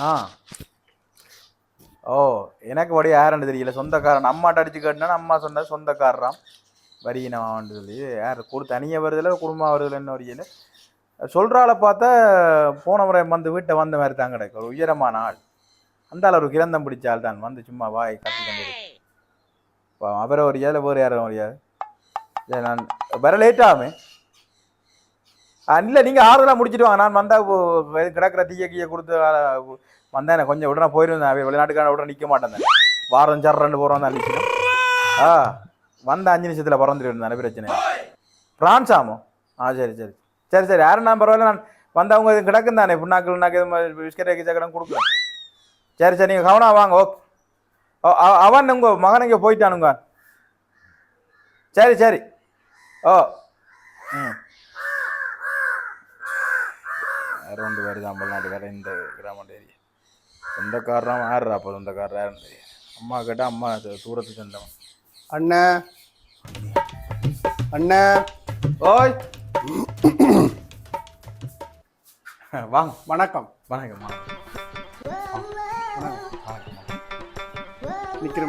ஆ. ஓ எனக்கு வடி யாருன்னு தெரியல. சொந்தக்காரன். அம்மாட்ட அடிச்சு கேட்டினா அம்மா சொன்ன சொந்தக்காரராம். வரியினவான்னு சொல்லி. யார்? கூட தனியாக வருதில்ல குடும்பம் வருதில்ல என்ன வரியல. சொல்கிறால பார்த்தா போன முறை வந்து வீட்டை வந்த மாதிரி தான் கிடைக்கும் ஒரு உயரமான ஆள். அந்த ஒரு கிரந்தம் பிடிச்ச ஆள் தான். வந்து சும்மா வாய் கட்டி கண்டு அவரை ஒரு ஏழை வேறு யாரும் ஒரு ஏழை? சரி, நான் வர லேட் ஆகுமே. இல்லை நீங்கள் ஆறுதலாக முடிச்சுட்டு வாங்க. நான் வந்தால் கிடக்கிற தீய கீய கொடுத்து வந்தேன் கொஞ்சம் உடனே போயிருந்தேன். வெளிநாட்டுக்கான விட நிற்க மாட்டேன் வாரம் சார் ரெண்டு போகிறோம் தான் நிற்கணும் ஆ வந்த அஞ்சு நிமிஷத்தில் பிறந்துட்டு இருந்தேன் பிரச்சனை? இல்லை. பிரான்ஸ் ஆமோ ஆ சரி சரி. சரி சரி யாரும் நான் பரவாயில்ல நான் வந்தவங்க இது கிடக்கும் தானே புண்ணாக்கு புண்ணாக்கு இது வைக்க சக்கரம் கொடுக்குறேன் சரி சரி நீங்கள் கவனம் வாங்க ஓகே. ஓ, அவன் உங்கள் மகன் இங்கே போயிட்டானுங்க. சரி சரி. ஓ ம். வேற ஒன்று வருது அம்பல்நாடு வேற இந்த கிராமம் ஏரியா சொந்தக்காரன் ஆடுறா அப்போ சொந்தக்காரர் யாருன்னு தெரியாது. அம்மா கேட்டால் அம்மா தூரத்து சொந்தம் அண்ணே. அண்ணே. ஓய். வாங்க. வணக்கம். வணக்கம்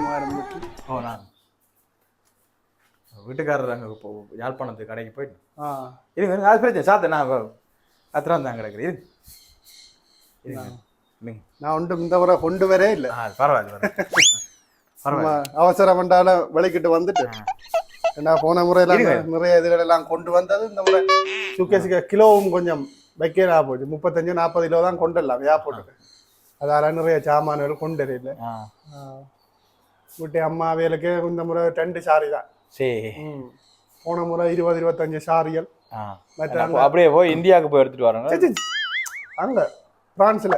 மாதிரி இருக்கு. ஓ நான். வீட்டுக்காரர் அங்கே யாழ்ப்பாணத்துக்கு கடைக்கு போயிட்டு. இருங்க அது பிரச்சனை சாத்த நான் அத்தனை தான் இருங்க. நான் ஒன்றும் இந்த முறை கொண்டு வரே இல்லை. பரவாயில்ல அவசரம் வந்தால விளக்கிட்டு வந்துட்டு. ஏன்னா போன முறையில இருங்க. நிறைய இதுகள் எல்லாம் கொண்டு வந்தது இந்த முறை. சுக்கேசுக்கு கிலோவும் கொஞ்சம் வைக்க போச்சு. முப்பத்தஞ்சு நாற்பது கிலோ தான் கொண்டுடலாம் ஏர்போர்ட்டுக்கு அதால நிறைய சாமான்கள் கொண்டு ஆ. வீட்டு அம்மா வேலைக்கு இந்த முறை ரெண்டு சாரி தான். சரி. போன முறை இருபது இருபத்தஞ்சு சாரிகள். மற்ற அப்போ அப்படியே போய் இந்தியாவுக்கு போய் எடுத்துட்டு வரோங்க. அங்க பிரான்ஸ்ல.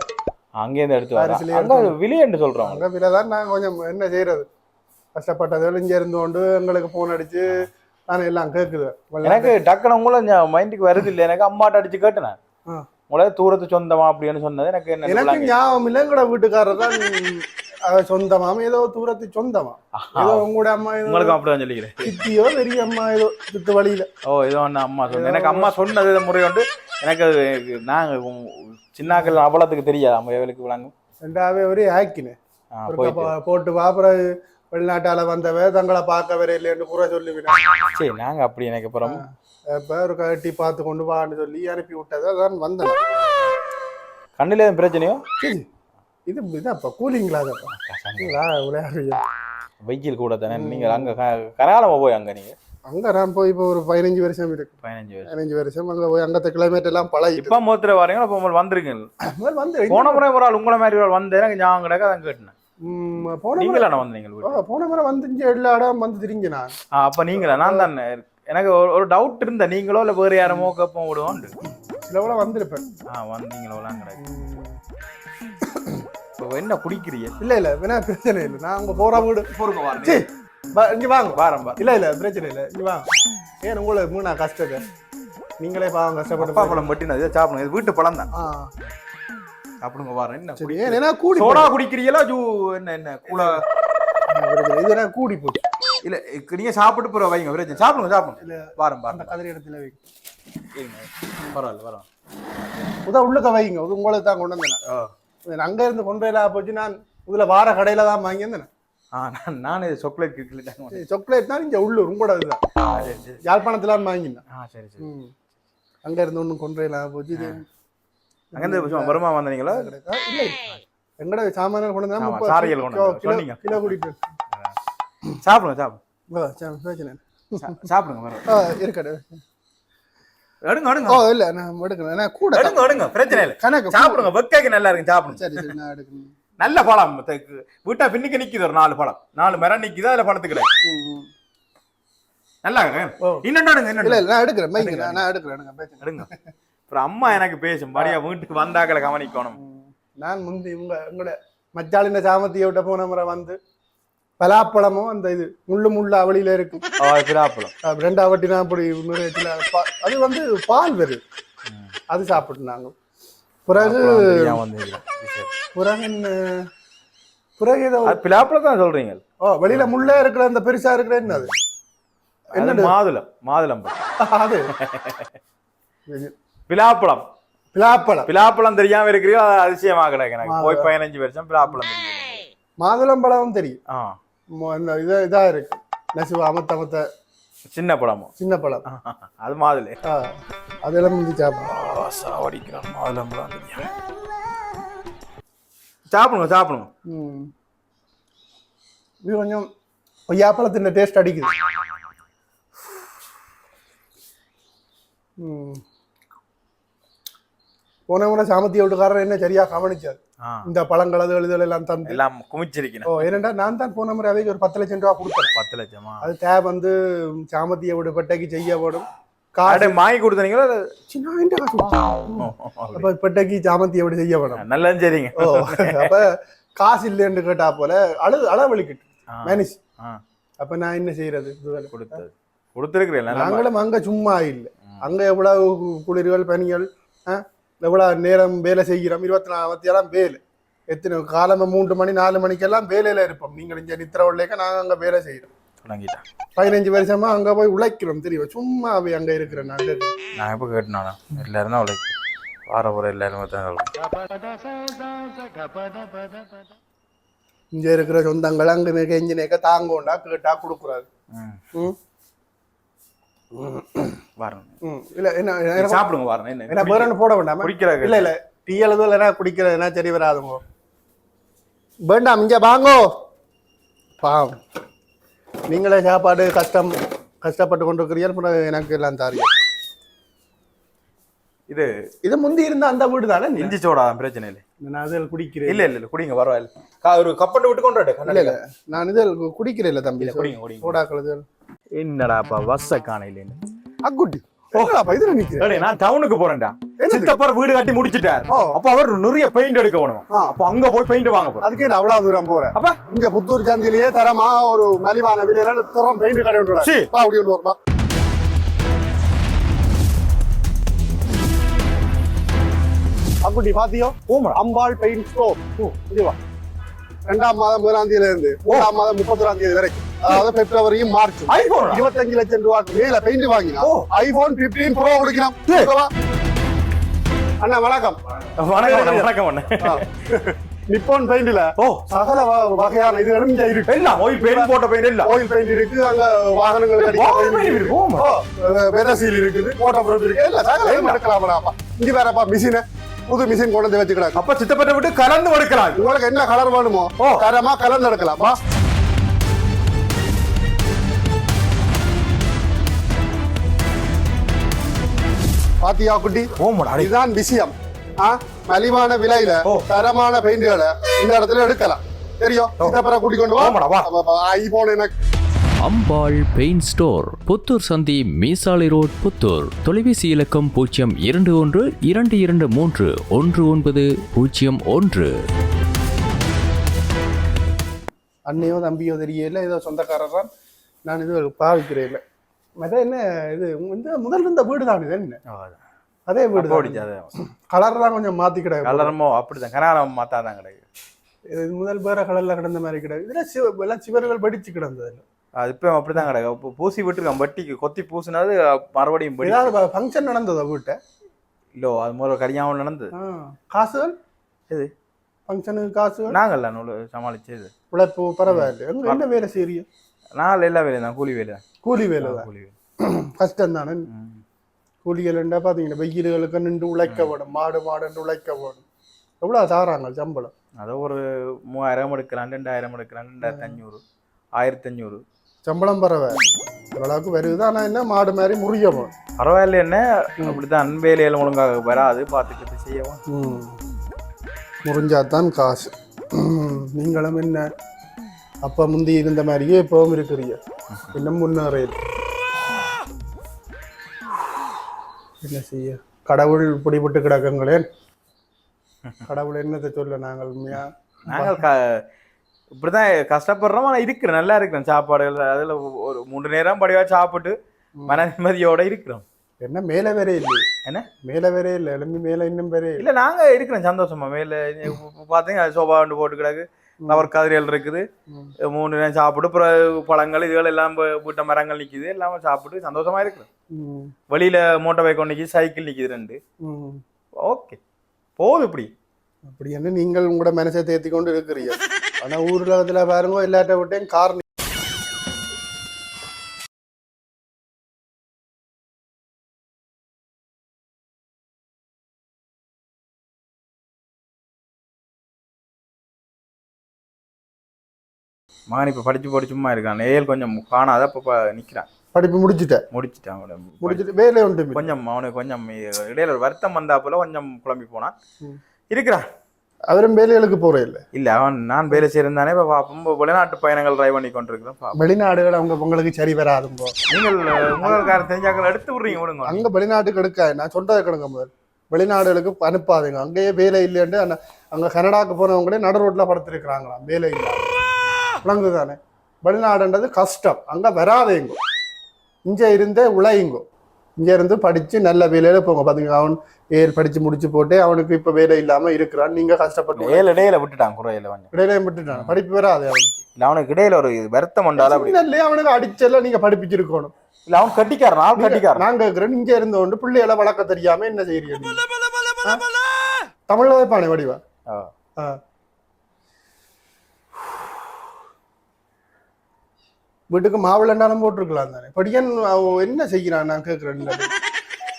அங்கேருந்து எடுத்து வரோம் அங்கே விலையன்று சொல்கிறோம் அங்க விலை தான் நாங்கள் கொஞ்சம் என்ன செய்யறது? கஷ்டப்பட்டது இங்க இருந்து கொண்டு எங்களுக்கு போன் அடிச்சு நான் எல்லாம் கேட்குது எனக்கு டக்குனு உங்கள மைண்டுக்கு வருது இல்லை எனக்கு அம்மாட்ட அடிச்சு கேட்டேன். ஆ. உங்களே தூரத்து சொந்தமா அப்படின்னு சொன்னது எனக்கு என்ன எனக்கு? ஞாபகம் இல்லை எங்கட வீட்டுக்காரர் தான் சொந்தமாம். ஏதோ தூரத்து சொந்தமா ஏதோ உங்களோட அம்மா ஏதோ உங்களுக்கும் அப்படிதான் சொல்லிக்கிறேன். சித்தியோ பெரிய அம்மா ஏதோ சுத்து வழியில. ஓ ஏதோ ஒன்று அம்மா சொன்ன எனக்கு அம்மா சொன்னது முறை உண்டு. எனக்கு அது நாங்கள் சின்னாக்கள் அவ்வளோத்துக்கு தெரியாது. அம்மா எவளுக்கு விளங்கும். ரெண்டாவே ஒரே ஆக்கினேன் ஆ, ஒரு போயிட்டு. கப்ப- போட்டு வா, அப்புறம் வெளிநாட்டால வந்தவ தங்களை பார்க்க வர இல்லைன்னு குறை சொல்லுவினா சரி நாங்கள் அப்படி எனக்கு அப்புறம் இப்ப ஒரு கட்டி பார்த்து கொண்டு வான்னு சொல்லி அனுப்பி விட்டது வந்தேன். கண்ணில் எதுவும் பிரச்சனையோ இது இதாப்பா கூலிங்களா விளையாடுறீங்க. வெயில் கூட தானே நீங்கள் அங்கே கராலமாக போய் அங்கே நீங்கள் அங்க நான் போய் இப்போ ஒரு பதினஞ்சு வருஷம் இருக்கு. பதினஞ்சு வயசு பதினஞ்சு வருஷம் அங்க போய் அங்கத்த கிளைமேட் எல்லாம் பழகிட்டு. இப்போ மூத்திர வரீங்களா இப்போ உங்களுக்கு வந்துருக்கீங்க? வந்து போன முறை ஒரு ஆள் உங்களை மாதிரி ஒரு ஆள் வந்து எனக்கு ஞாபகம் கிடக்க அதான் கேட்டேன். போன முறை நீங்களா வந்தீங்க போன முறை வந்து எல்லா இடம் வந்து திரிங்க நான். அப்ப நீங்களா? நான் தான். எனக்கு ஒரு ஒரு டவுட் இருந்த நீங்களோ இல்ல வேற யாரமோ கப்பம் விடுவோம் சில விட வந்திருப்பேன். ஆ வந்தீங்களோலாம் கிடையாது ம், இப்போ என்ன குடிக்கிறீங்க இல்ல இல்ல வேணா பிரச்சனை இல்லை. நான் அங்க போற வீடு. பொறுங்க வாரம் சீ, வா, இங்க வாங்க. வாரம் இல்ல இல்ல பிரச்சனை இல்ல. இங்க வாங்க ஏன் உங்களை மூணா கஷ்டத்தை? நீங்களே பாவம் கஷ்டப்பட்டு பழம் பட்டினது இதை சாப்பிடுங்க. இது வீட்டு பழம் தான். சாப்பிடுங்க வாரம் என்ன சரி ஏன் ஏன்னா கூடி சோடா குடிக்கிறீங்களா ஜூ என்ன என்ன கூல. இது என்ன கூடி போச்சு? இல்ல நீங்க சாப்பிட்டு போற வைங்க பிரச்சனை. சாப்பிடுங்க சாப்பிடுங்க. இல்ல. வாரம் வாரம் கதிரி இடத்துல வைங்க. பரவாயில்ல வரோம் உதா உள்ளுக்க வைங்க. உங்களுக்கு தான் கொண்டு வந்தேன். அங்க இருந்து கொண்டு வரல போச்சு நான் இதுல வார கடையில தான் வாங்கி வந்தேன். ஆ நான் நான் இது சாக்லேட் கேட்கல சாக்லேட் தான் இங்க உள்ளூர் உங்களோட இதுதான் யாழ்ப்பாணத்துல வாங்கினேன். ஆ சரி சரி. ம். அங்க இருந்து ஒன்றும் கொண்டு வரல போச்சு இது அங்கேருந்து வருமா வந்தீங்களா இல்லை எங்கட சாமான்கள் கொண்டு வந்தா சாரிகள் கொண்டு சொன்னீங்க. கிலோ கூட்டிட்டு சாப்பிடுங்க சாப்பிடுங்க. பிரச்சனை சாப்பிடுங்க இருக்கட்டும். எடுங்க எடுங்க. ஓ இல்ல நான் கூட எடுங்க எடுங்க பிரச்சனை இல்லை. கணக்கு சாப்பிடுங்க வெக்கைக்கு நல்லா இருக்கு சாப்பிடுங்க. சரி சரி நான் எடுக்கணும். நல்ல பழம். வீட்டா பின்னுக்கு நிக்குது ஒரு நாலு பழம். நாலு மரம் நிக்குது அதுல பழத்து கிடையாது. ம், ம். நல்லா. இன்னொன்னு எடுங்க இல்ல நான் எடுக்கிறேன் நான் எடுக்கிறேன் எடுங்க. எடுங்க. அப்புறம் அம்மா எனக்கு பேசும் படியா வீட்டுக்கு வந்தாக்களை கவனிக்கணும். நான் முந்தி உங்க உங்களோட மச்சாளின சாமத்திய விட்ட போன முறை வந்து பலாப்பழமும் அந்த இது முள்ளு முள்ளு அவளியில இருக்கு ஆ, பிலாப்பழம். அஹ் ரெண்டாவட்டி நான் அப்படி அது வந்து பால் ம். அது சாப்பிட்டுனாங்க பிறகு. பிறகு என்ன? பிறகு ஏதோ அது பிலாப்பழம் தான் சொல்றீங்க. ஓ வெளியில முள்ளே இருக்கிற அந்த பெருசா இருக்கிற என்ன அது? அது மாதுளம் மாதுளம். அது. பிலாப்பழம். பிலாப்பழம். பிலாப்பழம் தெரியாம இருக்கிறீங்க அது அதிசயமா கிடக்கு எனக்கு. போய் பதினஞ்சு வருஷம் பிலாப்பழம் தெரியும் மாதுளம்பழமும் தெரியும். ஆ மொ- இந்த இது இதா இருக்கு. நெசுவ அமத்த அமத்த. சின்ன பழமும் சின்ன பழம் அது மாதிரி ஆ, அதெல்லாம் முந்தி சாப்பிடும் சாவடிக்கிறான் மாதுளம்பழம் தெரியும் சாப்பிடுங்க சாப்பிடுங்க. ம். இது கொஞ்சம் கொய்யாப்பழத்தின் டேஸ்ட் அடிக்குது. ம். போன முறை சாமத்திய வீட்டுக்காரர் என்ன சரியா கவனிச்சார். இந்த பழங்கள் அது இதுகள் எல்லாம் தந்து எல்லாம் குமிச்சிருக்கணும். ஓ ஏனண்டா நான் தான் போன முறை அவைக்கு ஒரு பத்து லட்சம் ரூபா கொடுத்தேன். பத்து லட்சமா? அது தேவை வந்து சாமத்திய வீடு பெட்டைக்கு செய்யப்படும் காசு அடே வாங்கி கொடுத்தீங்களா சின்ன அப்ப பெட்டைக்கு சாமத்திய வீடு செய்யப்படும் நல்லது சரிங்க. ஓ அப்ப காசு இல்லைன்னு கேட்டா போல அழு அளவழிக்கிட்டு ஆ, அப்ப நான் என்ன செய்யறது? கொடுத்தது. கொடுத்துருக்கிறேன் நல்லா நாங்களும் அங்க சும்மா இல்லை. அங்க எவ்வளவு குளிர்கள் பனிகள் ஆ, எவ்வளவு நேரம் வேலை செய்கிறோம்? இருபத்தி நாலு மத்தி எல்லாம் வேலை. எத்தனை காலமா? மூன்று மணி நாலு மணிக்கெல்லாம் வேலையில இருப்போம். நீங்கள் இங்க நித்திரவுள்ளைக்க நாங்க அங்க வேலை தொடங்கிட்டேன் பதினஞ்சு வருஷமா அங்க போய் உழைக்கிறோம் தெரியும்? சும்மா அவை அங்க இருக்கிற நாங்க நான் எப்போ கேட்டேனா எல்லாரும் தான் உழைக்கும். வார போகிற எல்லாரும் தான் இங்க இருக்கிற சொந்தங்கள் அங்க மிக இன்ஜினியக்க தாங்கோண்டா கேட்டா கொடுக்குறாரு. ம்? வரணும். இல்ல என்ன சாப்பிடுங்க வரணும். என்ன வேற ஒண்ணு போட வேண்டாமா? குடிக்கிறாங்க இல்ல இல்ல டீ எழுதும் இல்லைன்னா குடிக்கிறதுனா சரி வராதுங்க. வேண்டாம் இங்க வாங்கோ. பாவம். நீங்களே சாப்பாடு கஷ்டம் கஷ்டப்பட்டு கொண்டு இருக்கிறீர்கள் எனக்கு எல்லாம் தாரியம். இது இது முந்தி இருந்த அந்த வீடு தானே இஞ்சி சோடா பிரச்சனை இல்லை. நான் அதில் குடிக்கிறேன். இல்ல இல்ல இல்ல குடிங்க பரவாயில்ல. ஒரு கப்பட்டு விட்டு கொண்டு நான் இதில் குடிக்கிறேன் இல்ல தம்பி. குடிங்க குடிங்க. சோடா கழுது என்னடாப்பா வச காணையிலேன்னு அக்குட்டி நான் டவுனுக்கு போறேன்டா? சித்தப்பர் வீடு கட்டி முடிச்சிட்டார். அப்ப அவர் நிறைய பெயிண்ட் எடுக்க வேணும். அப்ப அங்க போய் பெயிண்ட் வாங்க போறோம். அதுக்கே அவ்வளவு தூரம் போறேன். அப்ப. இங்க புத்தூர் சந்திலேயே தரமா ஒரு மலிவான விலையில தரம் பெயிண்ட் கடை அப்படி ஒன்று வருமா அக்குட்டி பாத்தியோ? அம்பாள் பெயிண்ட் ஸ்டோர் இதுவா ரெண்டாம் மாதம் முதலாம் தேதியில இருந்து மூணாம் மாதம் முப்பத்தொராம் தேதி வரைக்கும். அதாவது பிப்ரவரியும் மார்ச் ஐபோன் இருபத்தஞ்சு லட்சம் ரூபாய்க்கு மேல பெயிண்ட் வாங்கினா. ஐபோன் பிப்டீன் ப்ரோ கொடுக்கலாம்? அண்ணா வணக்கம். வணக்கம் வணக்கம் அண்ணே. நிப்பான் பெயிண்ட்ல ஓ. சகல வ- வகையான இதுகளும் இங்க இருக்கு. எல்லாம் ஓயில் பெயிண்ட் போட்ட பெயிண்ட் இல்ல. ஆயில் பெயிண்ட் இருக்கு. அங்க வாகனங்கள் இருக்கு. வெதசீல் இருக்குது. போட்டோ இருக்கு. இல்ல சகல எடுக்கலாம்ப்பா. இங்க வேறப்பா மிஷின் புது மிஷின் கொண்டு வந்து வச்சுக்கிறாங்க. அப்ப சித்தப்பட்ட விட்டு கலந்து எடுக்கலாம் உங்களுக்கு என்ன கலர் வேணுமோ ஓ. தரமா கலந்து எடுக்கலாம்ப்பா பாத்தியா குட்டி. இதுதான் விஷயம். மலிவான விலையில. தரமான பெயிண்ட்களை இந்த இடத்துல எடுக்கலாம். தெரியும்? சித்தப்பரை கூட்டிக் கொண்டு. வா. ஐபோன் எனக்கு. அம்பாள் பெயிண்ட் ஸ்டோர் புத்தூர் சந்தி மீசாலை ரோட் புத்தூர். தொலைபேசி இலக்கம் பூஜ்ஜியம் இரண்டு ஒன்று இரண்டு இரண்டு மூன்று ஒன்று ஒன்பது பூஜ்ஜியம் ஒன்று. அண்ணையோ தம்பியோ தெரியல ஏதோ சொந்தக்காரர் நான் இது பாவிக்கிறேன். இல்லை மற்ற என்ன இது? இந்த முதல்ல இருந்த வீடு தான் இது என்ன? அதே வீடு கலர் தான். கொஞ்சம் மாத்தி கிடக்கு. கலரமோ அப்படிதான். கனாரம் மாத்தாதான் கிடையாது இது முதல் வேற கலர்ல கிடந்த மாதிரி கிடக்கு. இதுல சிவ எல்லாம் சிவர்கள் படிச்சு கிடந்தது. அது இப்போ அப்படிதான் கிடக்கு. இப்போ பூசி விட்டுருக்கான் வட்டிக்கு கொத்தி பூசினது மறுபடியும் ஏதாவது ஃபங்க்ஷன் நடந்ததா வீட்டை இல்லோ அது முதல்ல கரியாமல் நடந்தது. காசுகள்? எது? ஃபங்க்ஷனுக்கு காசுகள்? நாங்கள்ல நூல் சமாளிச்சது. உழைப்பு பரவாயில்ல. என்ன வேலை செய்யறியோ நாள் எல்லா வேலையும் தான். கூலி வேலை தான். கூலி வேலை தான். கூலி வேலை. கஷ்டம் தானே. கூலிகள்ண்டா பார்த்தீங்கன்னா வெயில்களுக்கு நின்று உழைக்க வேணும் மாடு மாடுன்னு உழைக்க வேணும் எவ்வளோ தாராங்க சம்பளம்? அதோ ஒரு மூவாயிரம் எடுக்கலாம் ரெண்டாயிரம் எடுக்கலாம் ரெண்டாயிரத்தி அஞ்சூறு ஆயிரத்தி அஞ்சூறு சம்பளம் பரவாயில்ல ஓரளவுக்கு வருது. ஆனால் என்ன மாடு மாதிரி முறிய வேணும் பரவாயில்ல என்ன? அப்படித்தான் வேலையில ஒழுங்காக வராது. பார்த்துக்கிட்டு செய்யவும். முறிஞ்சாதான் காசு. நீங்களும் என்ன? அப்போ முந்தி இருந்த மாதிரியே இப்பவும் இருக்கிறீங்க. இன்னும் முன்னேறையில் என்ன செய்ய? கடவுள் பிடிபட்டு கிடக்குங்களேன். கடவுள் என்னத்தை சொல்ல நாங்கள் உண்மையா? நாங்கள் இப்படிதான் கஷ்டப்படுறோம் ஆனால் இருக்கிறோம். நல்லா இருக்கிறோம். சாப்பாடுகள் அதில் ஒரு மூன்று நேரம் படிவா சாப்பிட்டு மன நிம்மதியோட இருக்கிறோம். என்ன மேலே வேறே இல்லை என்ன? மேலே வேறே இல்லை. எலும்பி மேலே இன்னும் வேறே இல்லை. நாங்கள் இருக்கிறோம் சந்தோஷமா. மேலே பார்த்தீங்க சோபா வந்து போட்டு கிடக்கு. அவர் கதிரியல் இருக்குது. மூணு நேரம் சாப்பிட்டு அப்புறம் பழங்கள் இதுகள் எல்லாம் வீட்டை மரங்கள் நிற்கிது எல்லாமே சாப்பிட்டு சந்தோஷமா இருக்கிறோம். வெளியில மோட்டார் பைக் ஒன்று நிற்கிது சைக்கிள் நிற்கிது ரெண்டு. ஓகே. போகுது இப்படி. அப்படி என்ன நீங்கள் உங்களோட மனசை தேத்தி கொண்டு இருக்கிறீங்க ஆனா ஊர்லகத்துல பாருங்க எல்லாட்ட விட்டையும் கார் மகன் இப்போ படிச்சு போட்டு சும்மா இருக்கான். ஏல் கொஞ்சம் காணாத இப்போ நிற்கிறான் படிப்பு முடிச்சுட்டேன் முடிச்சிட்டான் அவனை. முடிச்சுட்டு வேலை உண்டு கொஞ்சம் அவனுக்கு கொஞ்சம் இடையில ஒரு வருத்தம் வந்தாப்புல கொஞ்சம் குழம்பி போனான். இருக்கிறான். அவரும் வேலைகளுக்கு போறே இல்லை. இல்ல அவன் நான் வேலை செய்யிருந்தானே இப்போ பார்ப்போம் வெளிநாட்டு பயணங்கள் டிரைவ் பண்ணி கொண்டிருக்கிறோம். வெளிநாடுகள் அவங்க உங்களுக்கு சரி வராதுங்கோ நீங்கள் முதல்கார தெரிஞ்சாக்கள் எடுத்து விடுறீங்க விடுங்க. அங்க வெளிநாட்டுக்கு எடுக்க நான் சொல்றதை கிடங்க முதல். வெளிநாடுகளுக்கு அனுப்பாதுங்க. அங்கேயே வேலை இல்லைன்ட்டு அந்த- அங்க கனடாக்கு போனவங்களே நடு ரோட்ல படுத்திருக்கிறாங்களாம் வேலை விளங்குது தானே. வெளிநாடுன்றது கஷ்டம். அங்க வராதேங்கோ. இங்க இருந்தே உழையுங்கோ. இங்க இருந்து படிச்சு நல்ல வேலையில போங்க. பாத்தீங்க அவன் ஏல் படிச்சு முடிச்சு போட்டு அவனுக்கு இப்ப வேலை இல்லாம இருக்கிறான். நீங்க கஷ்டப்பட்டு ஏழு இடையில விட்டுட்டான் குறையில கொஞ்சம். இடையில விட்டுட்டான். படிப்பு வராது அவனுக்கு. இல்ல அவனுக்கு இடையில ஒரு வருத்தம் உண்டால அப்படி. சின்னதுலயே அவனுக்கு அடிச்செல்லாம் நீங்க படிப்பிச்சிருக்கணும். இல்ல அவன் கட்டிக்காரன்? அவன் கட்டிக்காரன். நான் கேக்குறேன் இங்க இருந்து கொண்டு பிள்ளைகளை வளர்க்க தெரியாம என்ன செய்யறீங்க? தமிழ்ல வைப்பானே வடிவா? ஆ. ஆ. வீட்டுக்கு மாவிளண்டாலும் போட்டிருக்கலாம் தானே. படியன் அவன் என்ன செய்கிறான்? நான் கேட்கிறேன்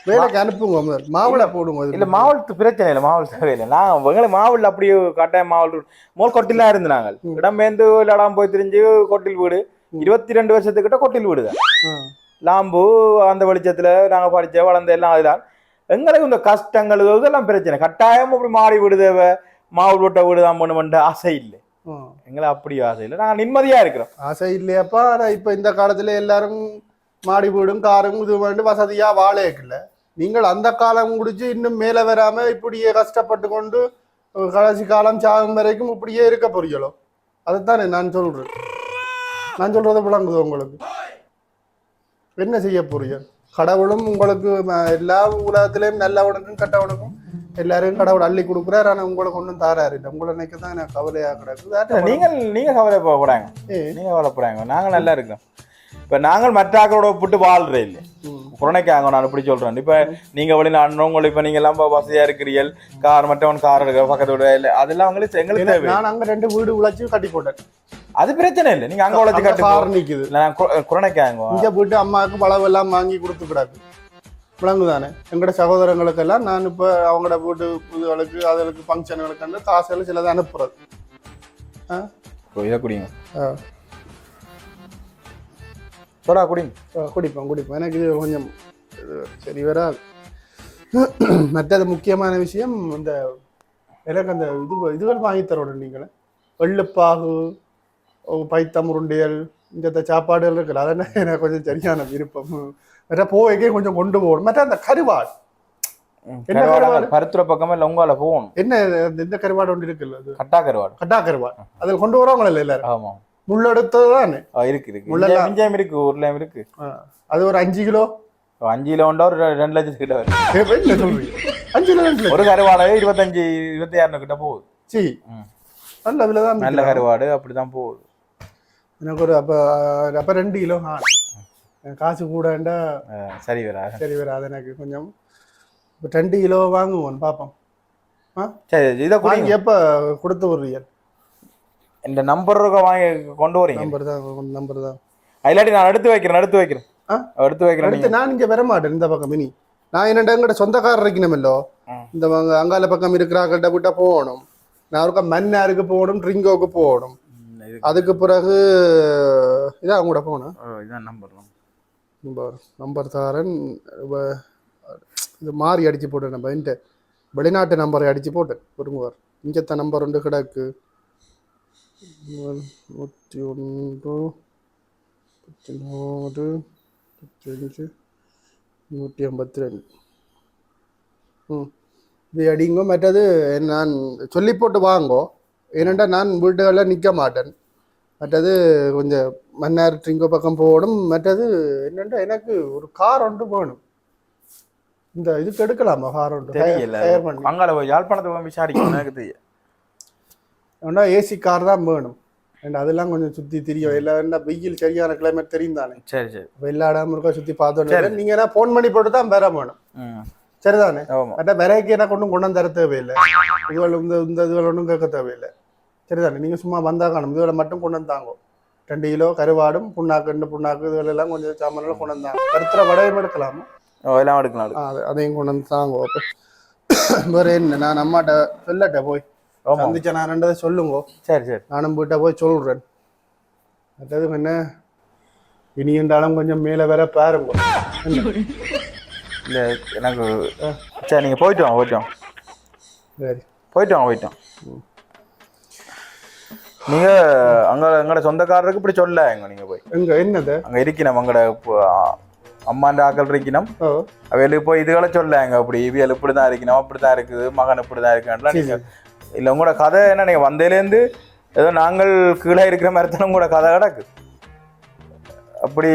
வேலைக்கு அனுப்புங்க மாவிளை போடுங்க இல்ல. மாவட்டத்து பிரச்சனை இல்லை மாவட்ட தேவையில்லை. நான் எங்களை மாவட்ட அப்படியே கட்டாயம் மாவட்ட மோல் கொட்டிலாம் இருந்து நாங்கள். இடம்பெயர்ந்து இடம் போய் திரிஞ்சு கொட்டில் வீடு. இருபத்தி ரெண்டு வருஷத்துக்கிட்ட கொட்டில் வீடு தான். லாம்பு அந்த வெளிச்சத்துல நாங்க படிச்ச வளர்ந்த எல்லாம் அதுதான். எங்களுக்கு இந்த கஷ்டங்கள் இதெல்லாம் பிரச்சனை. கட்டாயம் அப்படி மாறி வீடு தேவை. மாவு வீட்டை வீடு தான் பண்ணுமென்ற ஆசை இல்லை. எங்களை அப்படி ஆசை இல்லை. நாங்கள் நிம்மதியா இருக்கிறோம். ஆசை இல்லையாப்பா. ஆனா இப்ப இந்த காலத்துல எல்லாரும் மாடி வீடும் காரும் இது வேண்டு வசதியா வாழேக்கல நீங்கள் அந்த காலம் குடிச்சு இன்னும் மேல வராம இப்படியே கஷ்டப்பட்டு கொண்டு கடைசி காலம் சாகும் வரைக்கும் இப்படியே இருக்க போறீங்களோ? அதைத்தானே நான் சொல்றேன். நான் சொல்றதை விளங்குது உங்களுக்கு. என்ன செய்ய போறீங்க? கடவுளும் உங்களுக்கு எல்லா உலகத்திலையும் நல்லவனுக்கும் கெட்டவனுக்கும் எல்லாரையும் கடவுள் அள்ளி கொடுக்குறாரு. ஆனா உங்களுக்கு ஒன்றும் தாராரு இல்லை. உங்களை நினைக்க தான் கவலையா கிடக்குது. நீங்கள் நீங்க கவலைப்படக்கூடாங்க ஏ. நீங்க கவலைப்படாங்க நாங்கள் நல்லா இருக்கோம் இப்ப நாங்கள் மற்ற ஆக்களோட ஒப்பிட்டு வாழ்றே இல்லை. குறைக்காங்க நான் இப்படி சொல்றேன். இப்ப நீங்க வெளிநாடு உங்களுக்கு இப்ப நீங்க எல்லாம் வசதியா இருக்கிறீர்கள். கார் மற்றவன் கார் எடுக்க பக்கத்து வீடு இல்லை அதெல்லாம் உங்களுக்கு எங்களுக்கு தேவை. நான் அங்க ரெண்டு வீடு உழைச்சு கட்டி போட்டேன். அது பிரச்சனை இல்லை. நீங்க அங்க உழைச்சு கட்டு கார் நிக்குது. நான் குறைக்காங்க இங்க போயிட்டு அம்மாவுக்கு பழம் எல்லாம் வாங்கி கொடுத்து கிடாது விளங்குதானே எங்கட சகோதரங்களுக்கெல்லாம் நான் இப்ப அவங்களோட வீட்டு இதுகளுக்கு அதுகளுக்கு ஃபங்க்ஷனுகளுக்கு வந்து காசுகள் சிலதை அனுப்புறது. இதை குடிங்க. ஆ. சோடா குடிங்க. ஆ, குடிப்போம் குடிப்போம். எனக்கு இது கொஞ்சம் சரி வராது மற்றது முக்கியமான விஷயம் இந்த எனக்கு அந்த இது இதுகள் வாங்கி தரோட நீங்கள். வெள்ளுப்பாகு பைத்தம் உருண்டைகள் இந்த சாப்பாடுகள் இருக்குல்ல அதெல்லாம் எனக்கு கொஞ்சம் சரியான விருப்பம். மற்ற போவைக்கே கொஞ்சம் கொண்டு போகணும். மற்ற அந்த கருவாடு. என்ன கருவாடு? பருத்துற பக்கமே இல்லை உங்கால போகணும். என்ன இந்த கருவாடு ஒன்று இருக்குல்ல கட்டா கருவாடு. கட்டா கருவாடு. அதில் கொண்டு வருவாங்களே இல்லை எல்லாரும். ஆமா முள்ளெடுத்தது தானே ஆ, இருக்கு இருக்கு. முள்ளெல்லாம். இருக்கு ஊர்லயும் இருக்கு. அது ஒரு அஞ்சு கிலோ? அஞ்சு கிலோ உண்டா ஒரு ரெண்டு லட்சம் கிட்ட வரும் சொல்றீங்க. அஞ்சு கிலோ. ஒரு கருவாடவே இருபத்தஞ்சு இருபத்தி ஆறு கிட்ட போகுது. சீ. ம். நல்ல விலை தான் நல்ல கருவாடு அப்படிதான் போகுது. எனக்கு ஒரு அப்போ அப்போ ரெண்டு கிலோ. ஆ. காசு கூடண்டா ஆ, சரி வரா சரி வராது எனக்கு கொஞ்சம். இப்போ ரெண்டு கிலோ வாங்குவோம் பார்ப்போம் சரி இதை எப்போ கொடுத்து விடுறீங்க? இந்த நம்பர் வாங்கி கொண்டு வரீங்க? நம்பர் தான் நம்பர் தான். இல்லாட்டி நான் எடுத்து வைக்கிறேன் எடுத்து வைக்கிறேன். ஆ? எடுத்து வைக்கிறேன் நீங்க. நான் இங்கே வர மாட்டேன் இந்த பக்கம் இனி. நான் என்னடா எங்கட சொந்தக்காரர் இருக்கணுமல்லோ. இந்த அங்கால பக்கம் இருக்கிறாங்கள்ட்ட விட்டா போகணும். நான் ஒருக்கா மன்னாருக்கு போகணும் ட்ரிங்கோக்கு போகணும். அதுக்கு பிறகு இதான் அவங்க கூட போகணும் இதான் நம்பர் நம்பர் நம்பர் தாரன் இது மாறி அடிச்சு போட்டேன் நம்ம வெளிநாட்டு நம்பரை அடிச்சு போட்டேன் ஒருங்குவார் இங்கத்த நம்பர் ஒன்று கிடக்கு. நூற்றி ஒன்று நூற்றி நாலு நூற்றி அஞ்சு நூற்றி ஐம்பத்தி ரெண்டு ம் இது அடிங்கோ மற்றது நான் சொல்லி போட்டு வாங்கோ ஏனெண்டா நான் வீட்டுகளில் நிற்க மாட்டேன் மற்றது கொஞ்சம் மன்னார் ட்ரிங்கோ பக்கம் போகணும் மற்றது என்னென்னா எனக்கு ஒரு கார் ஒன்று வேணும் இந்த இதுக்கு எடுக்கலாமா கார் ஒன்று போய் யாழ்ப்பாணத்தை விசாரிக்கணும் எனக்கு தெரியும் ஏன்னா ஏசி கார் தான் வேணும். ஏன்னா அதெல்லாம் கொஞ்சம் சுற்றி தெரியும். என்ன வெயில் சரியான கிளைமேட் தெரியும் தானே சரி. சரி எல்லா இடமும் இருக்கா சுற்றி. பார்த்தோம் நீங்கள் என்ன ஃபோன் பண்ணி போட்டு தான் பெற வேணும் சரிதானே? மற்ற விலைக்கு எனக்கு ஒன்றும் கொண்டு வந்து தர தேவையில்லை. இதுகள் இந்த இந்த இதுகள் ஒன்றும் கேட்க தேவையில்லை. சரிதானே? நீங்கள் சும்மா வந்தா காணும். இதுகளை மட்டும் கொண்டு வந்து தாங்கோ. ரெண்டு கிலோ கருவாடும் புண்ணாக்கு ரெண்டு புண்ணாக்கு இதுகள் எல்லாம் கொஞ்சம் சாமான்லாம் கொண்டு வந்தாங்க கருத்துற வடையும் எடுக்கலாமா? எல்லாம் எடுக்கலாம் அதையும் கொண்டு வந்து தாங்கோ. வேற என்ன? நான் அம்மாட்ட சொல்லட்ட போய். சந்திச்ச நான் ரெண்டதை சொல்லுங்கோ. சரி சரி. நானும் போயிட்ட போய் சொல்றேன். மற்றது என்ன? இனி என்றாலும் கொஞ்சம் மேலே வேற பாருங்க. இல்ல எனக்கு சரி நீங்க போயிட்டு வாங்க போயிட்டு வாங்க. சரி. போயிட்டு வாங்க போயிட்டு வாங்க. நீங்க அங்க எங்கட சொந்தக்காரருக்கு இப்படி சொல்ல எங்க நீங்க போய். எங்க என்னது? அங்க இருக்கணும் அங்கட அம்மாண்ட ஆக்கள் இருக்கணும் அவைகளுக்கு போய் இதுகளை சொல்ல எங்க அப்படி இவியல் இப்படி தான் இருக்கணும் அப்படி தான் இருக்குது மகன் இப்படி தான் இருக்கான்லாம் நீங்க இல்ல உங்களோட கதை என்ன? நீங்க வந்ததுலேருந்து ஏதோ நாங்கள் கீழே இருக்கிற மாதிரி தான் உங்களோட கதை கிடக்கு. அப்படி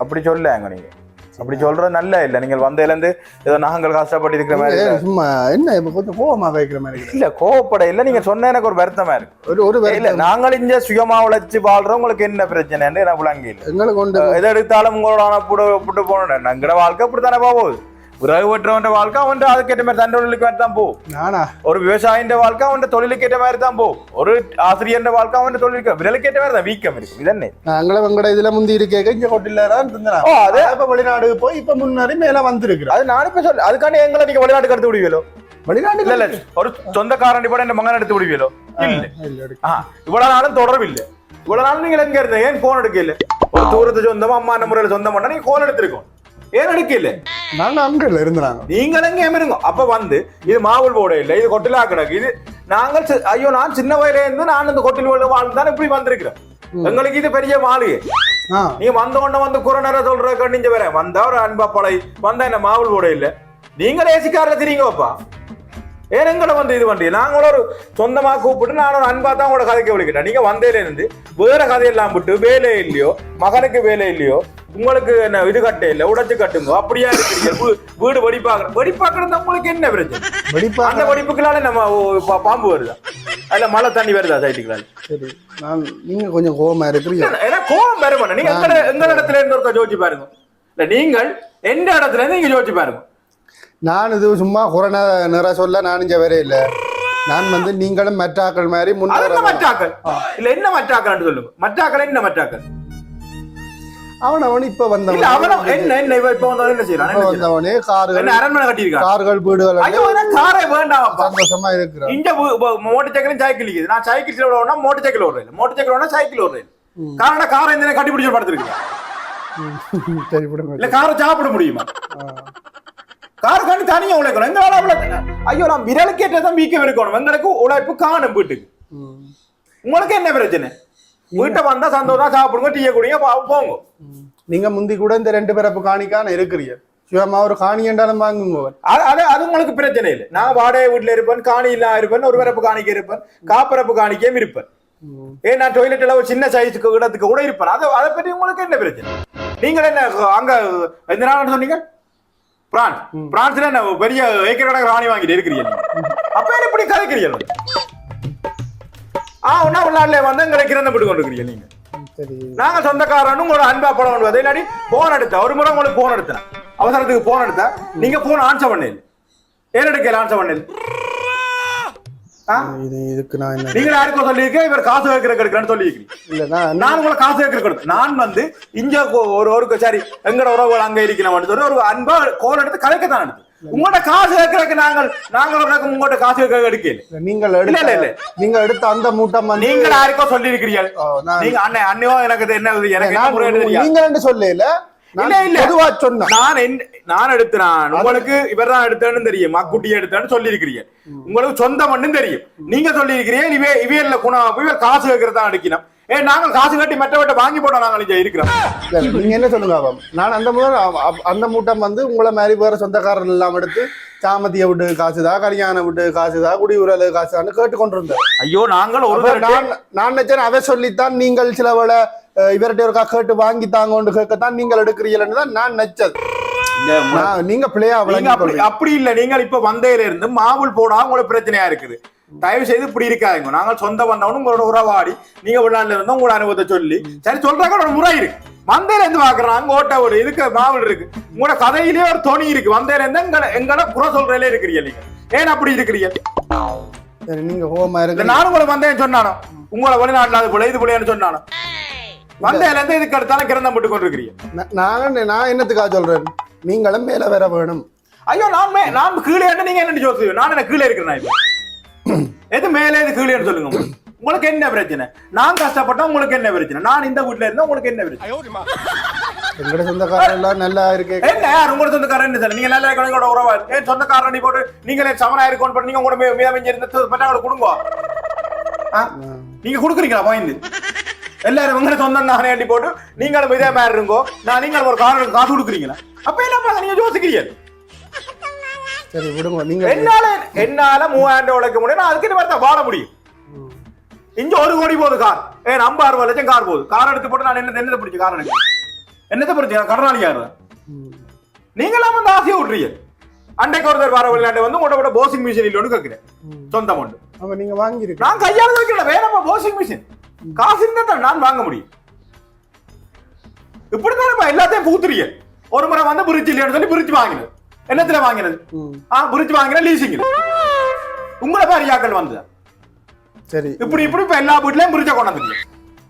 அப்படி சொல்ல அங்க நீங்க? அப்படி சொல்றது நல்ல இல்ல. நீங்கள் வந்ததுலேருந்து ஏதோ நாங்கள் கஷ்டப்பட்டு இருக்கிற மாதிரி சும்மா என்ன இப்ப கொஞ்சம் கோவமா வைக்கிற மாதிரி. இல்ல கோவப்பட இல்ல. நீங்க சொன்ன எனக்கு ஒரு வருத்தமா இருக்கு. ஒரு ஒரு இல்ல நாங்கள் இங்க சுயமா உழைச்சு வாழ்றோம் உங்களுக்கு என்ன பிரச்சனைன்னு எனக்கு விளங்கி இல்ல எங்களுக்கு எதை எடுத்தாலும் உங்களோட புட புட்டு போனோம் எங்கட வாழ்க்கை அப்படித்தானே போகுது. விறகு வெட்டுறவன் வாழ்க்கை அவன் அதுக்கேற்ற மாதிரி தன் தொழிலுக்கு மாதிரி தான் நானா? ஒரு விவசாயியின் வாழ்க்கை அவன் தொழிலுக்கு ஏற்ற மாதிரி தான் போகும் ஒரு ஆசிரியர் வாழ்க்கை அவன் தொழிலுக்கு விரலுக்கு ஏற்ற மாதிரி தான் வீக்கம் இருக்கும் இதென்ன? நாங்களே உங்களோட இதுல முந்தி இருக்கேக்க இங்க கொட்டில்லாதான் இருந்தா ஓ அது இப்ப வெளிநாடு போய் இப்ப முன்னாடி மேல வந்திருக்கிறோம் அது நான் இப்ப சொல்ல அதுக்காண்டி எங்களை நீங்க வெளிநாட்டுக்கு எடுத்து விடுவீங்களோ? வெளிநாட்டு இல்ல ஒரு சொந்தக்காரன் கூட இந்த மகன் எடுத்து விடுவீங்களோ? இல்ல. இவ்வளவு நாளும் தொடர்பு இல்ல இவ்வளவு நாள் நீங்க எங்க இருந்தீங்க? ஏன் போன் எடுக்க இல்ல ஒரு தூரத்து சொந்தமா அம்மா அந்த முறையில சொந்தம் பண்ணா நீங்க கோல் எடுத்திருக்கோம். ஏன் எடுக்க இல்ல நாங்க அங்கல இருந்தாங்க நீங்க எங்க இருங்க அப்ப வந்து இது மாவுள் போட இல்ல இது கொட்டிலா கிடக்கு. இது நாங்கள் சி- ஐயோ நான் சின்ன வயதுல இருந்து நான் இந்த கொட்டில் வாழ்ந்து இப்படி வந்திருக்கிறேன். எங்களுக்கு இது பெரிய மாளிகை நீங்க வந்த உடனே வந்து குறநர சொல்ற கண்டிஞ்ச வேற. வந்தா ஒரு அன்பா பழை. வந்தா என்ன மாவுள் போட இல்ல. நீங்க ரேசிக்காரில் தெரியுங்கப்பா. ஏன் எங்களை வந்து இது பண்ணி நாங்களும் ஒரு சொந்தமா கூப்பிட்டு நான் ஒரு அன்பா தான் உங்களோட கதைக்கு விളിக்கிட்டேன் நீங்க வந்ததுல இருந்து வேற கதையெல்லாம் விட்டு வேலை இல்லையோ மகனுக்கு வேலை இல்லையோ உங்களுக்கு என்ன இது கட்ட இல்ல உடைச்சு கட்டுங்க. அப்படியா இருக்கிறீங்க? வீடு வெடிப்பாக்குற வெடிப்பாக்குறது உங்களுக்கு என்ன பிரச்சனை? வெடிப்பா அந்த வெடிப்புக்களால நம்ம பாம்பு வருதா? அதுல மழை தண்ணி வருதா சைட்டுக்களால சரி நான் நீங்க கொஞ்சம் கோவமா இருக்கிறீங்க. ஏன்னா கோபம் வர பண்ண நீங்க எங்க எங்க இடத்துல இருந்து ஒருக்கா ஜோதிச்சு பாருங்க. இல்ல நீங்கள் எந்த இடத்துல இருந்து நீங்க ஜோதிச்சு பாருங்க. நான் இது சும்மா கொரோனா நிற சொல்ல நான் இங்க வரே இல்ல. நான் வந்து நீங்களும் மெட்டாக்கள் மாதிரி என்ன மற்றாக்கள்? இல்ல என்ன மற்றாக்கள் சொல்லுங்க. மற்றாக்கள் என்ன மற்றாக்கள்? அவன் அவன் இப்ப வந்தவன். அவன என்ன என்ன இப்ப வந்தவன் என்ன செய்யறான்? வந்தவனே கார்கள் அரண்மனை கட்டியிருக்கான்? கார்கள் வீடுகள் ஐயோ காரே வேண்டாம்ப்பா சந்தோஷமா இருக்கிறான். இங்க மோட்டர் சைக்கிளும் சைக்கிள் இருக்குது. நான் சைக்கிள் ஓடணும் மோட்டர் சைக்கிள் ஓடுறேன். மோட்டர் சைக்கிள் ஓடணும் சைக்கிள் ஓடுறேன். காரணம் காரை இந்த கட்டி பிடிச்சு படுத்துருக்கேன் சரி இல்ல காரை சாப்பிட முடியுமா. கார் கண்டு தனியா உழைக்கணும். எங்க வேலை உழைக்க ஐயோ நான் விரலுக்கு ஏற்றதான் வீக்கம் இருக்கணும் எங்களுக்கு உழைப்பு காணும் வீட்டுக்கு. உங்களுக்கு என்ன பிரச்சனை? வீட்டை வந்தா சந்தோஷமா சாப்பிடுங்க டீயை குடிங்க போங்க. நீங்க முந்தி கூட இந்த ரெண்டு பிறப்பு காணிக்கான இருக்கிறீங்க. சுயமா ஒரு காணி என்றாலும் வாங்குங்க அது அது உங்களுக்கு பிரச்சனை இல்லை. நான் வாடகை வீட்டுல இருப்பேன் காணி இல்லாம இருப்பேன் ஒரு பிறப்பு காணிக்க இருப்பேன் காப்பிறப்பு காணிக்கையும் இருப்பேன். ஏன் நான் டொய்லெட்ல ஒரு சின்ன சைஸுக்கு இடத்துக்கு கூட இருப்பேன். அதை அதை பற்றி உங்களுக்கு என்ன பிரச்சனை? நீங்கள் என்ன அங்க எந்த நாள் சொன்னீங்க? பிரான்ஸ். பிரான்ஸ்ல என்ன பெரிய ஏக்கர் கணக்கு ராணி வாங்கிட்டு இருக்கிறீங்க. அப்ப என்ன இப்படி கதைக்கிறீங்க ஆ ஒன்னா உள்ளாட்ல வந்து எங்களை கிறந்த விட்டு கொண்டிருக்கிறீங்க நீங்க. நாங்க சொந்தக்காரனும் உங்களோட அன்பா படம் பண்ணுவது இல்லாட்டி போன் எடுத்த ஒரு முறை உங்களுக்கு போன் எடுத்தேன் அவசரத்துக்கு போன் எடுத்தா நீங்க போன் ஆன்சர் பண்ணல ஏன் எடுக்கல ஆன்சர் பண்ணல இதுக்கு நான் நீங்க யாருக்கும் சொல்லியிருக்கேன் இவர் காசு வைக்கிற கெடுக்கிறேன்னு சொல்லியிருக்கீங்க. நான் உங்களை காசு வைக்கிற கொடுத்து நான் வந்து இங்க ஒரு ஒரு சரி எங்கட உறவுகள் அங்க இருக்கணும் சொல்லி ஒரு அன்பா கோல் எடுத்து கலைக்கத்தான் எடுத்து உங்கள்ட்ட காசு வைக்கிறதுக்கு நாங்கள் நாங்கள் உனக்கு உங்கள்ட்ட காசு வைக்க எடுக்கல. நீங்கள் இல்ல, இல்ல, இல்ல. நீங்க எடுத்த அந்த மூட்டம் நீங்க யாருக்கோ சொல்லி இருக்கிறீர்கள் நீங்க அண்ணன் அண்ணியோ எனக்கு என்ன எனக்கு நீங்க சொல்லல. இல்ல, இல்ல. பொதுவா சொன்னேன். நான் நான் எடுத்தேன். உங்களுக்கு இவர் தான் எடுத்தேன்னு தெரியும். மக்குட்டி எடுத்தேன்னு சொல்லி இருக்கிறீங்க உங்களுக்கு சொந்தம் மட்டும் தெரியும். நீங்க சொல்லி இருக்கிறீங்க இவே இவையில குணம். இவர் காசு வைக்கிறதா அடிக்கணும் ஏ நாங்கள் காசு கட்டி மெட்டவட்ட வாங்கி போட்டோம் நாங்கள் இங்க இருக்கிறோம். நீங்க என்ன சொல்லுங்க அவன் நான் அந்த முதல் அந்த மூட்டம் வந்து உங்களை மாதிரி வேற சொந்தக்காரர்கள் எல்லாம் எடுத்து சாமத்திய விட்டு காசுதா கல்யாண விட்டு காசுதா குடி உரலு காசுதான்னு கேட்டு கொண்டிருந்தேன் ஐயோ நாங்கள் ஒரு நான் நான் நினைச்சேன் அவ சொல்லித்தான் நீங்கள் சில அஹ், இவர்கிட்ட ஒரு கேட்டு வாங்கி தாங்கன்னு கேட்கத்தான் நீங்கள் எடுக்கிறீங்கன்னு தான் நான் நினைச்சது. நீங்க பிள்ளையா நீங்க அப்படி இல்ல நீங்கள் இப்ப வந்ததுல இருந்து மாவுள் போடாம உங்களுக்கு பிரச்சனையா இருக்குது. தயவு செய்து இப்படி இருக்காதுங்க. நாங்கள் சொந்த வந்தவனும் உங்களோட உறவாடி நீங்க வெளிநாட்டுல இருந்தா உங்களோட அனுபவத்தை சொல்லி. சரி சொல்றாங்க ஒரு முறை இருக்கு. வந்தையில இருந்து பாக்குறான் அங்க ஓட்ட ஒரு இதுக்கு மாவல் இருக்கு. உங்களோட கதையிலேயே ஒரு துணி இருக்கு. வந்தையில இருந்து எங்களை எங்களை குறை சொல்றதுல இருக்கிறீங்க நீங்க. ஏன் அப்படி இருக்கிறீங்க? சரி நீங்க ஹோமா இருக்கு நானும் உங்களை வந்தேன் சொன்னானோ? உங்களை வெளிநாட்டுல அது போல இது போலன்னு சொன்னானோ? வந்தையில இருந்து இதுக்கு அடுத்தாலும் கிரந்தம் போட்டு கொண்டிருக்கிறீங்க. நான் நான் என்னத்துக்காக சொல்றேன்? நீங்களும் மேல வர வேணும். ஐயோ நான் மே நான் கீழே இருந்து நீங்க என்ன யோசிச்சு நான் என்ன கீழே இருக்கிறேன் இப்ப? எது மேலே இது கீழே சொல்லுங்க உங்களுக்கு. என்ன பிரச்சனை? நான் கஷ்டப்பட்டா உங்களுக்கு என்ன பிரச்சனை? நான் இந்த வீட்டுல இருந்தா உங்களுக்கு என்ன பிரச்சனை? எங்கட சொந்தக்காரர் எல்லாம் நல்லா இருக்கு. என்ன யார்? உங்களோட சொந்தக்காரன் என்ன சார் நீங்க நல்லா இருக்கணும் உறவா? இருக்கு ஏன் சொந்தக்காரன் நீ போட்டு நீங்களே சமனா இருக்கணும் பண்ணி நீங்க உங்களோட மீதமிஞ்சி இருந்து பட்டாங்களை கொடுங்க. ஆ? நீங்க கொடுக்குறீங்களா பாய்ந்து எல்லாரும் உங்களை சொந்தம் நானே அடி போட்டு நீங்களும் இதே மாதிரி இருங்கோ. நான் நீங்களும் ஒரு காரணம் காசு கொடுக்குறீங்களா? அப்ப என்ன பாருங்க நீங்க யோசிக்கிறீங்க. சரி விடுங்க. நீங்க என்னால என்னால மூவாயிரம் ரூபாய் உழைக்க முடியும். நான் அதுக்கு பார்த்தா வாழ முடியும். இங்க ஒரு கோடி போகுது கார். ஏன் ஐம்பது அறுபது லட்சம் கார் போகுது. கார் எடுத்து போட்டு நான் என்ன என்னத்தை பிடிச்சி கார் எனக்கு என்னத்தை பிடிச்சி? நான் கடனாளியா இருந்தேன். நீங்களாம் வந்து ஆசையை விட்டுறீங்க. அன்றைக்கு ஒருத்தர் வர வெளிநாட்டு வந்து உங்களோட போசிங் மிஷின் இல்லைன்னு கேட்கிறேன் சொந்தம் உண்டு அப்ப நீங்க வாங்கிருக்க நான் கையால வைக்கிறேன் வேணாமா போசிங் மிஷின் காசு இருந்தா நான் வாங்க முடியும். இப்படித்தானே எல்லாத்தையும் பூத்துறீங்க. ஒரு முறை வந்து பிரிட்ஜ் இல்லையான்னு சொல்லி பிரிட்ஜ் வாங்கினது என்னத்துல வாங்கினது? ஆ பிரிட்ஜ் வாங்கின லீசிங் உங்களை மாதிரி யாக்கள் வந்தது? சரி. இப்படி இப்படி இப்ப எல்லா வீட்லயும் பிரிட்ஜ கொண்டாந்து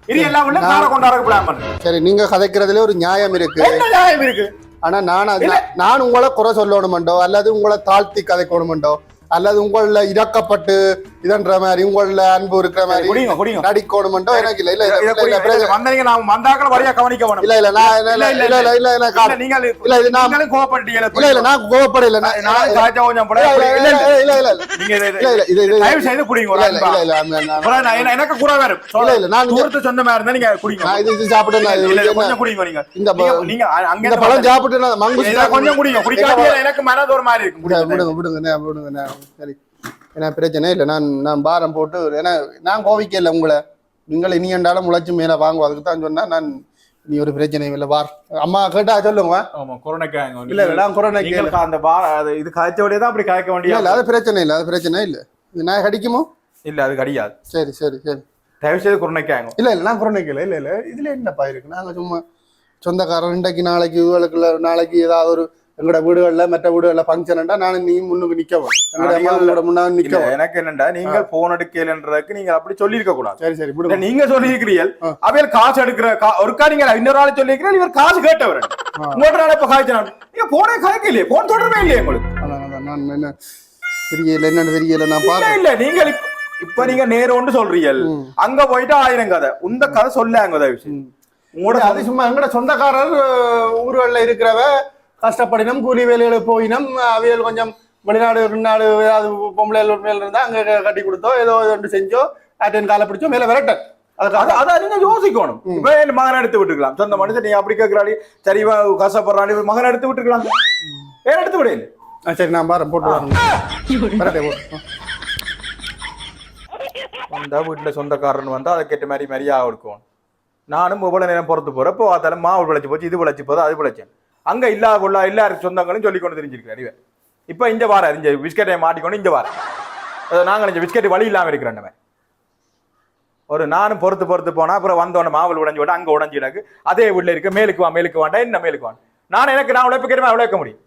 இது எல்லா வீட்லயும் காரை கொண்டாட பிளான் பண்றேன் சரி நீங்க கதைக்கிறதுல ஒரு நியாயம் இருக்கு. என்ன நியாயம் இருக்கு? ஆனா நான் நான் உங்களை குறை சொல்லணுமெண்டோ அல்லது உங்களை தாழ்த்தி கதைக்கணுமெண்டோ அல்லது உங்கள இறக்கப்பட்டு இதன்ற மாதிரி உங்கள அன்பு இருக்கிற மாதிரி குடிங்க குடிங்க நடிக்கணுமெண்டோ எனக்கு இல்ல இல்ல வந்தீங்க நான் வந்தாக்கள் வழியா கவனிக்க வேணும் இல்ல இல்ல நான் இல்ல இல்ல இல்ல, இல்ல இல்ல இல்ல இல்ல இது நான்- கோவப்பட்டீங்க இல்ல இல்ல நான் கோவப்பட இல்ல நான் இல்ல காய்ச்சா கொஞ்சம் போட இல்ல இல்ல இல்ல இல்ல இல்ல நீங்க இதை- இல்ல இல்ல இது இது தயவு செய்து குடிங்க இல்ல இல்ல. இல்ல நான் எனக்கு கூட வேறு இல்ல, இல்ல, நான் தூரத்து சொந்தமா இருந்தா நீங்க குடிங்க நான் இது இது இல்ல, கொஞ்சம் குடிங்க நீங்க இந்த நீங்க- நீங்க அங்க இந்த பழம் சாப்பிட்டு நான் மங்குஸ் கொஞ்சம் குடிங்க குடிக்காம எனக்கு மனது ஒரு மாதிரி இருக்கு விடுங்க. விடுங்க சரி. ஏன்னா பிரச்சனை இல்லை. நான் நான் பாரம் போட்டு ஏன்னா நான் கோவிக்க இல்லை உங்களை. நீங்கள் இனி என்றாலும் முளைச்சு மேலே வாங்குவோம் அதுக்கு தான் சொன்னா நான் நீ ஒரு பிரச்சனை இல்லை. வார் அம்மா கேட்டா சொல்லுங்க. ஆமா கொரோனாக்கு இல்ல இல்ல நான் கொரோனா கேள்வி நீங்கள் அந்த பா அது இது காய்ச்ச தான் அப்படி காய்க்க இல்ல வேண்டிய இல்ல அது பிரச்சனை இல்லை. அது பிரச்சனை இல்லை. இது நான் கடிக்குமோ? இல்ல அது கிடையாது. சரி சரி சரி. தயவு செய்து கொரோனாக்கு இல்ல இல்ல நான் கொரோனா கேள்வி இல்ல இல்ல இதுல என்னப்பா இருக்கு? நாங்க சும்மா சொந்தக்காரன் இன்றைக்கு நாளைக்கு இவளுக்குள்ள நாளைக்கு ஏதாவது ஒரு எங்களோட வீடுகள்ல மற்ற வீடுகள்ல ஃபங்க்ஷன்டா நான் நீ முன்னுக்கு நிக்கவும் எங்களோட நீங்க- அம்மாவோட முன்னாடி இல்ல நிக்கவும் எனக்கு என்னண்டா நீங்கள் போன் எடுக்கலன்றதுக்கு நீங்க அப்படி சொல்லியிருக்க கூடாது. சரி சரி விடுங்க. நீங்க சொல்லியிருக்கிறீர்கள். அவையில் காசு எடுக்கிற ஒருக்கா நீங்க இன்னொரு ஆள் சொல்லியிருக்கிறீர்கள் இவர் காசு கேட்டவர். இன்னொரு நாள் இப்ப காய்ச்சினான் நீங்க போனே காய்க்க இல்லையே போன் தொடர்பே இல்லையே உங்களுக்கு. நான் என்ன தெரியல என்னன்னு தெரியல நான் பார்த்தேன் இல்ல நீங்கள் இப்ப- நீங்க நேரோண்டு சொல்றீங்க. அங்க போயிட்டு ஆயிரம் கதை. உந்த கதை சொல்ல அங்க உங்களோட அது சும்மா எங்கட சொந்தக்காரர் ஊர்களில் இருக்கிறவ கஷ்டப்படினம் கூலி வேலைகளுக்கு போயினம் அவியல் கொஞ்சம் வெளிநாடு வெளிநாடு ஏதாவது பொம்பளை மேல இருந்தா அங்க கட்டி கொடுத்தோ ஏதோ ஒன்று செஞ்சோ அட்டன் காலை பிடிச்சோ மேல விரட்ட அது அதுக்காக அத நீங்க யோசிக்கணும். இப்ப என் மகன் எடுத்து விட்டுக்கலாம் சொந்த மனுஷன் நீங்க அப்படி கேட்கிறாடி சரி இவன் கஷ்டப்படுறான் இவன் மகன் எடுத்து விட்டுக்கலாம் வேற எடுத்து விட? சரி நான் பாரு போட்டு வரேன். வந்தா வீட்டுல சொந்தக்காரன் வந்தா அதை கேட்ட மாதிரி மாதிரியா இருக்கும் நானும் இவ்வளவு நேரம் பொறுத்து போறேன்? இப்போ பார்த்தாலும் மாவு விளைச்சு போச்சு இது விளைச்சு போது அது விளைச்சேன். அங்கே இல்லா கொள்ளா எல்லாரும் சொந்தங்களும் சொல்லி கொண்டு தெரிஞ்சிருக்காரு இப்போ இப்ப இங்க வார இந்த பிஸ்கெட்டை மாட்டிக்கொண்டு இங்கே வார. நாங்கள் இங்க பிஸ்கெட் வழி இல்லாமல் இருக்கிறோம் நம்ம ஒரு நானும் பொறுத்து பொறுத்து போனால் அப்புறம் வந்தோடனே மாவல் உடஞ்சி விட அங்கே உடஞ்சி கிடக்கு. அதே வீட்டில் இருக்க மேலுக்கு வா மேலுக்கு வாண்டா என்ன மேலுக்கு வாங்க நான் எனக்கு நான் உழைப்பு கேட்டு உழைக்க முடியும்.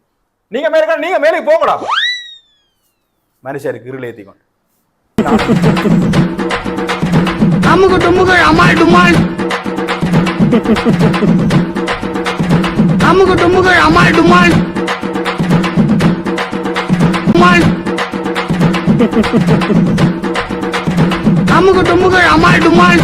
நீங்கள் மேலுக்கு நீங்கள் மேலுக்கு போகக்கூடா மனுஷருக்கு இருளை ஏத்திக்கொண்டு அமுகு டுமுகு அமால் அமுகு டுமுகு அமால் டுமால். டுமால். அமுகு டுமுகு அமால் டுமால்.